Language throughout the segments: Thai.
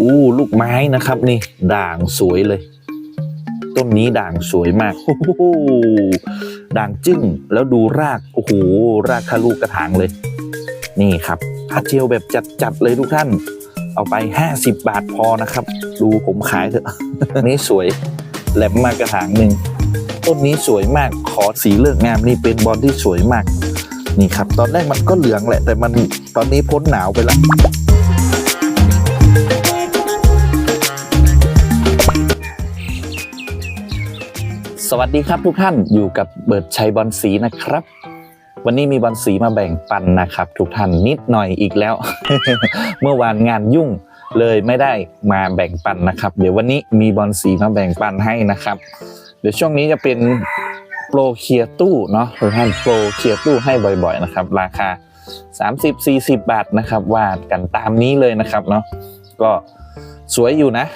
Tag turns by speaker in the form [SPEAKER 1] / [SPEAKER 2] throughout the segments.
[SPEAKER 1] อู้ลูกไม้นะครับนี่ด่างสวยเลย ต้นนี้ด่างสวยมากโอ้โหด่างจึ้งแล้วดูรากโอ้โหรากทะลุกระถางเลย นี่ครับผ้าเจลแบบจัดๆเลยทุกท่าน เอาไป 50 บาทพอนะครับ ดูผมขายเถอะนี่สวยแหลมมากระถางหนึ่งต้นนี้สวยมากขอสีเลือกงามนี่เป็นบอลที่สวยมาก นี่ครับ ตอนแรกมันก็เหลืองแหละ แต่มันตอนนี้พ้นหนาวไปแล้ว วัสดีครับทุกท่านอยู่กับเบิร์ดชัยบอลสีนะครับ วันนี้มีบอลสีมาแบ่งปันนะครับ ทุกท่านนิดหน่อยอีกแล้ว เมื่อวานงานยุ่งเลยไม่ได้มาแบ่งปันนะครับ เดี๋ยววันนี้มีบอลสีมาแบ่งปันให้นะครับ เดี๋ยวช่วงนี้จะเป็นโปรเคลียร์ตู้เนาะทุกท่านโปรเคลียร์ตู้ให้บ่อยๆนะครับ ราคา 30-40 บาทนะครับวาดกันตามนี้เลยนะครับเนาะก็ สวยอยู่นะ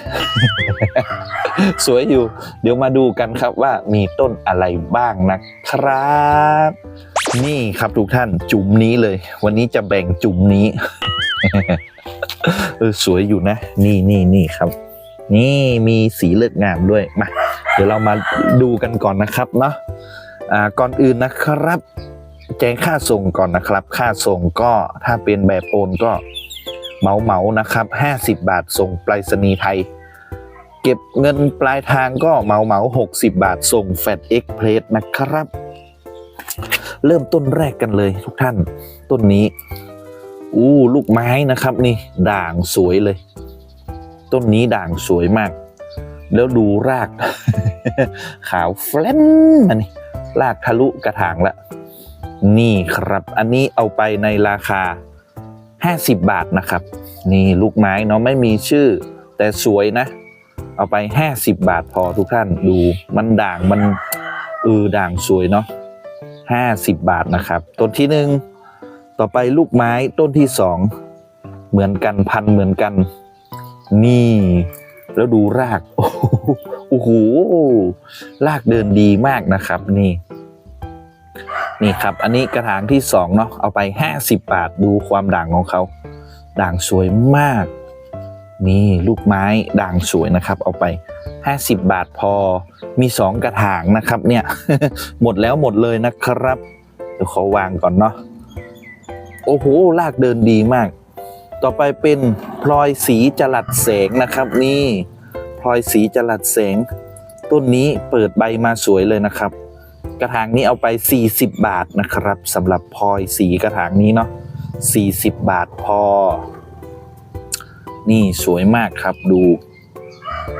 [SPEAKER 1] สวยอยู่ เดี๋ยวมาดูกันครับว่ามีต้นอะไรบ้างนะครับ นี่ครับทุกท่านจุ่มนี้เลย วันนี้จะแบ่งจุ่มนี้ เออสวยอยู่นะ นี่นี่นี่ครับ นี่มีสีเลือดงามด้วยมาเดี๋ยวเรามาดูกันก่อนนะครับเนาะอ่าก่อนอื่นนะครับ แจ้งค่าส่งก่อนนะครับ ค่าส่งก็ถ้าเป็นแบบโอนก็ เหมาเหมานะครับ 50 บาทส่งไปรษณีย์ไทย เก็บเงินปลายทางก็เหมาเหมา60 บาทส่งแฟดเอ็กเพรสนะครับ เริ่มต้นแรกกันเลยทุกท่านต้นนี้อู้ลูกไม้นะครับนี่ด่างสวยเลย ต้นนี้ด่างสวยมาก แล้วดูราก ขาวแฟลนอันนี้รากทะลุกระถางละ นี่ครับ อันนี้เอาไปในราคา 50 บาทนะครับ นี่ลูกไม้เนาะไม่มีชื่อ แต่สวยนะ เอาไป 50 บาทพอทุกท่านดูมันด่างมันเออด่างสวยเนาะ50 บาทนะครับ ต้นที่หนึ่งต่อไปลูกไม้ต้นที่สองเหมือนกันพันเหมือนกัน นี่ แล้วดูรากโอ้โหรากเดินดีมากนะครับนี่ นี่ครับ อันนี้กระถางที่สองเนาะเอาไป 50 บาทดูความด่างของเขา ด่างสวยมาก นี่ลูกไม้ด่างสวยนะครับ เอาไป 50 บาทพอมี 2 กระถางนะครับเนี่ยหมดแล้วหมดเลยนะครับเดี๋ยวขอวางก่อนเนาะโอ้โหลากเดินดีมาก ต่อไปเป็นพลอยสีจรัสแสงนะครับ นี่พลอยสีจรัสแสง ต้นนี้เปิดใบมาสวยเลยนะครับ กระถางนี้เอาไป 40 บาทนะครับสำหรับพลอยสีกระถางนี้เนาะ40 บาทพอ นี่สวยมากครับดู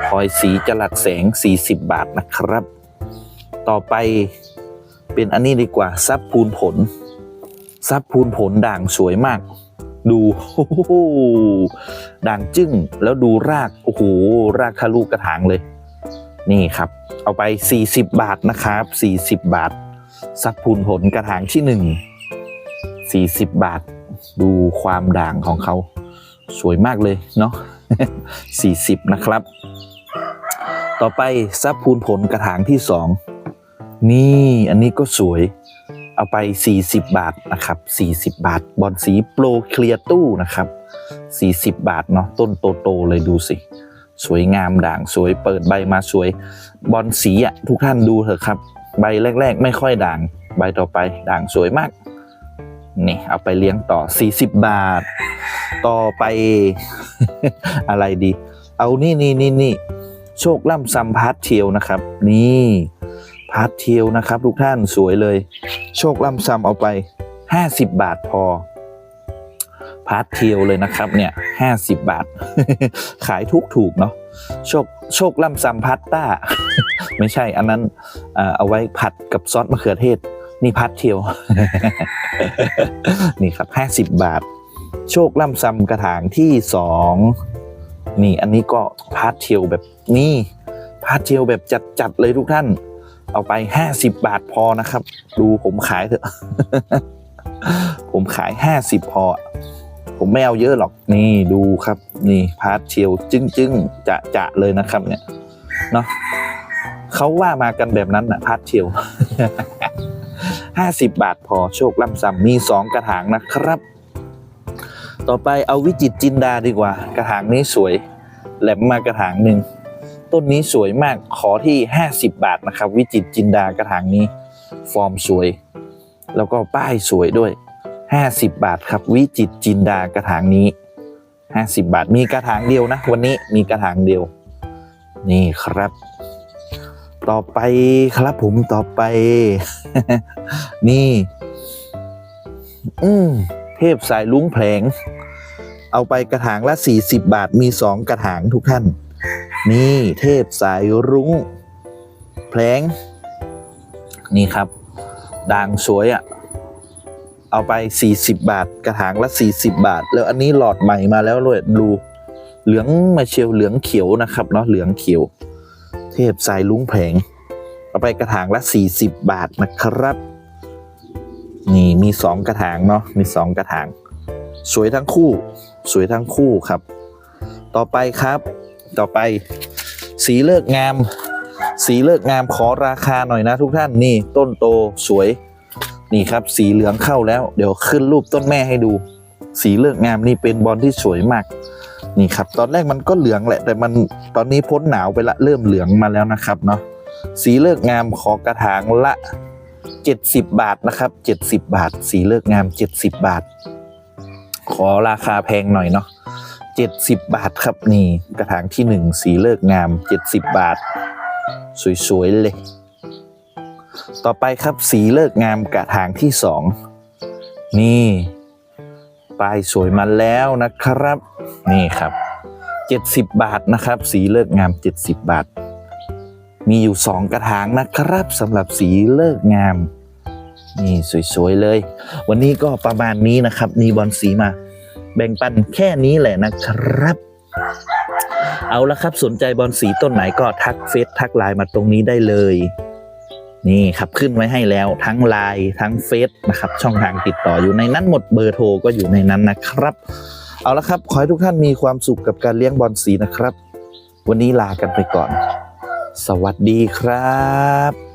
[SPEAKER 1] พลอยสีจรัสแสง 40 บาทนะครับ ต่อไปเป็นอันนี้ดีกว่า ซับพูนผล ซับพูนผลด่างสวยมาก ดูโอ้โหด่างจึ้งแล้วดูราก โอ้โห รากทะลุกระถางเลย นี่ครับ เอาไป 40 บาทนะครับ 40 บาทซักพูนผลกระถางที่ 1 40 บาท ดูความด่างของเขาสวยมากเลยเนาะ40 นะครับ ต่อไปซับพูนผลกระถางที่ 2 นี่อันนี้ก็สวย เอาไป 40 บาทนะครับ 40 บาท บอลสีโปรเคลียร์ตู้นะครับ 40 บาทเนาะต้นโต ๆ เลยดูสิ สวยงามด่างสวยเปิดใบมาสวย บอลสีอะทุกท่านดูเถอะครับ ใบแรก ๆ ไม่ค่อยด่าง ใบต่อไปด่างสวยมากนี่เอาไปเลี้ยงต่อ 40 บาท ต่อไป อะไรดี เอานี่นี่นี่นี่โชคล่ำซัมพาร์ทเทียวนะครับ นี่พาร์ทเทียวนะครับ ทุกท่านสวยเลย โชคล่ำซัมเอาไป 50 บาทพอ พาร์ทเทียวเลยนะครับเนี่ย50บบาท ขายทุกถูกเนาะโชคโชคล่ำซัมพาสต้า ไม่ใช่อันนั้นเอาไว้ผัดกับซอสมะเขือเทศ นี่พาร์ทเทียวนี่ครับ50บาท โชคล่ำซัมกระถางที่สองนี่อันนี้ก็พาร์ทเทียวแบบนี่พาร์ทเทียวแบบจัดๆเลยทุกท่าน เอาไป 50 บาทพอนะครับ ดูผมขายเถอะ ผมขาย 50 พอ ผมไม่เอาเยอะหรอกนี่ดูครับ นี่พาร์ทเชียวจึ้งจึ้งจะจะเลยนะครับ เนี่ยเนาะเขาว่ามากันแบบนั้นนะพาร์ทเชียวห้าสิบบาทพอโชคล่ำซ้ำมีสองกระถางนะครับ ต่อไปเอาวิจิตจินดาดีกว่า กระถางนี้สวย แหลมมากระถางหนึ่งต้นนี้สวยมากขอที่ 50 บาทนะครับ วิจิตจินดากระถางนี้ ฟอร์มสวย แล้วก็ป้ายสวยด้วย 50 บาทครับ วิจิตจินดากระถางนี้ 50 บาทมีกระถางเดียวนะ วันนี้มีกระถางเดียว นี่ครับ ต่อไปครับผมต่อไป นี่ อืมเทพสายลุ้งแผลง เอาไปกระถางละ 40 บาทมี 2 กระถางทุกท่าน นี่เทพสายรุ้งแผลง นี่ครับด่างสวยอะ่ะ เอาไป 40 บาท กระถางละ 40 บาท แล้วอันนี้หลอดใหม่มาแล้วด้วยดูเหลืองมาเชียวเหลืองเขียวนะครับเนาะเหลืองเขียว เทพสายลุงแผง เอาไปกระถางละ 40 บาทนะครับ นี่มี 2 กระถางเนาะมี 2 กระถาง สวยทั้งคู่ สวยทั้งคู่ครับ ต่อไปครับ ต่อไป สีเลิกงาม สีเลิกงามขอราคาหน่อยนะทุกท่านนี่ต้นโตสวย นี่ครับสีเหลืองเข้าแล้ว เดี๋ยวขึ้นรูปต้นแม่ให้ดู สีเลิกงามนี่เป็นบอลที่สวยมาก นี่ครับ ตอนแรกมันก็เหลืองแหละ แต่มันตอนนี้พ้นหนาวไปละเริ่มเหลืองมาแล้วนะครับเนาะสีเลิกงามขอกระถางละ 70 บาทนะครับ 70 บาท สีเลิกงาม 70 บาท ขอราคาแพงหน่อยเนาะ70 บาทครับนี่กระถางที่หนึ่งสีเลิกงาม 70 บาท สวย ๆ เลย ต่อไปครับสีเลิกงามกระถางที่สองนี่ป้ายสวยมาแล้วนะครับ นี่ครับ70บาทนะครับ สีเลิกงาม70บาท มีอยู่2กระถางนะครับสำหรับสีเลิกงามนี่สวยๆเลย วันนี้ก็ประมาณนี้นะครับ มีบอลสีมา แบ่งปันแค่นี้แหละนะครับ เอาละครับสนใจบอลสีต้นไหนก็ทักเฟซทักไลน์มาตรงนี้ได้เลย นี่ครับขึ้นไว้ให้แล้วทั้งไลน์ทั้งเฟซนะครับช่องทางติดต่ออยู่ในนั้นหมดเบอร์โทรก็อยู่ในนั้นนะครับ เอาละครับขอให้ทุกท่านมีความสุขกับการเลี้ยงบอลสีนะครับ วันนี้ลากันไปก่อน สวัสดีครับ